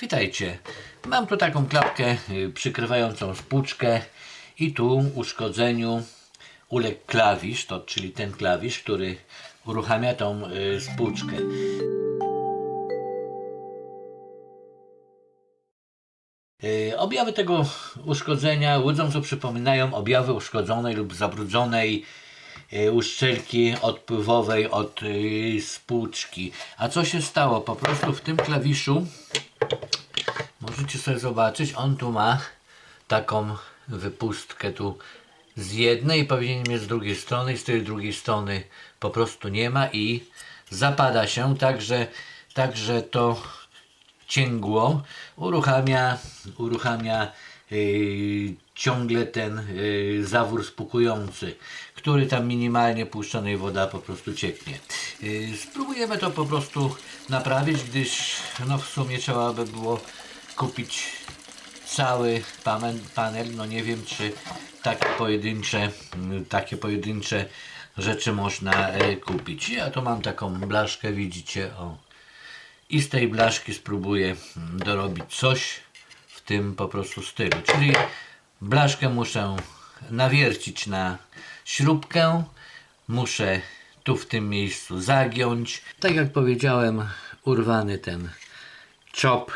Witajcie. Mam tu taką klapkę y, przykrywającą spłuczkę i tu uszkodzeniu uległ klawisz, to, czyli ten klawisz, który uruchamia tą y, spłuczkę. Y, Objawy tego uszkodzenia łudząco przypominają objawy uszkodzonej lub zabrudzonej uszczelki odpływowej od spłuczki. A co się stało? Po prostu w tym klawiszu możecie sobie zobaczyć, on tu ma taką wypustkę tu z jednej, powinien mieć z drugiej strony z tej drugiej strony po prostu nie ma i zapada się, także, także to cięgło uruchamia, uruchamia yy, ciągle ten yy, zawór spukujący, który tam minimalnie puszczonej woda po prostu cieknie. Yy, spróbujemy to po prostu naprawić, gdyż no w sumie trzeba by było kupić cały panel, no nie wiem czy takie pojedyncze, mm, takie pojedyncze rzeczy można e, kupić. Ja tu mam taką blaszkę, widzicie, o i z tej blaszki spróbuję mm, dorobić coś w tym po prostu stylu. Czyli blaszkę muszę nawiercić na śrubkę, muszę tu w tym miejscu zagiąć. Tak jak powiedziałem, urwany ten czop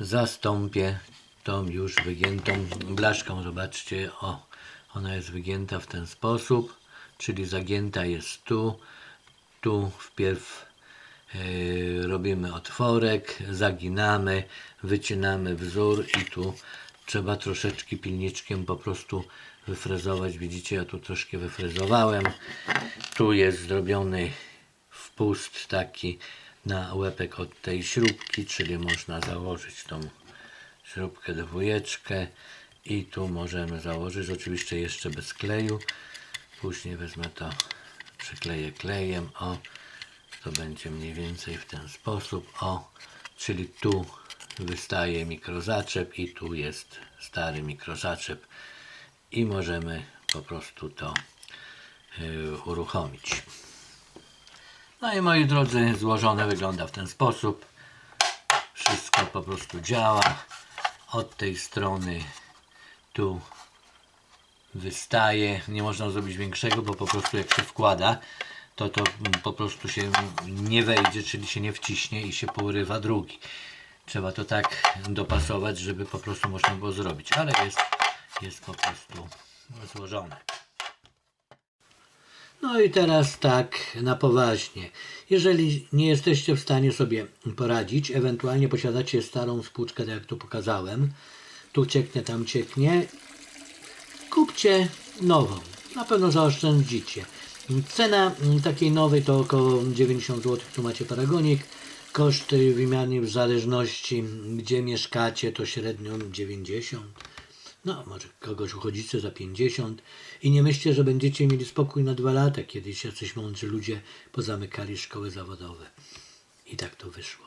zastąpię tą już wygiętą blaszką. Zobaczcie, o, ona jest wygięta w ten sposób, czyli zagięta jest tu, tu wpierw robimy otworek, zaginamy, wycinamy wzór i tu trzeba troszeczkę pilniczkiem po prostu wyfrezować. Widzicie, ja tu troszkę wyfrezowałem. Tu jest zrobiony wpust taki na łepek od tej śrubki, czyli można założyć tą śrubkę dwójeczkę i tu możemy założyć, oczywiście jeszcze bez kleju. Później wezmę to, przykleję klejem, o to będzie mniej więcej w ten sposób. O, czyli tu wystaje mikrozaczep i tu jest stary mikrozaczep i możemy po prostu to y, uruchomić. No i moi drodzy, złożone wygląda w ten sposób. Wszystko po prostu działa. Od tej strony tu wystaje. Nie można zrobić większego, bo po prostu jak się wkłada, to to po prostu się nie wejdzie, czyli się nie wciśnie i się pourywa drugi. Trzeba to tak dopasować, żeby po prostu można było zrobić, ale jest, jest po prostu złożone. No i teraz tak na poważnie. Jeżeli nie jesteście w stanie sobie poradzić, ewentualnie posiadacie starą spłuczkę, tak jak tu pokazałem, tu cieknie, tam cieknie, kupcie nową. Na pewno zaoszczędzicie. Cena mm, takiej nowej to około 90 zł. Tu macie paragonik. Koszty wymiany w zależności gdzie mieszkacie to średnio 90. No, może kogoś uchodzicie za 50 i nie myślcie, że będziecie mieli spokój na dwa lata. Kiedyś jacyś mądrzy ludzie pozamykali szkoły zawodowe. I tak to wyszło.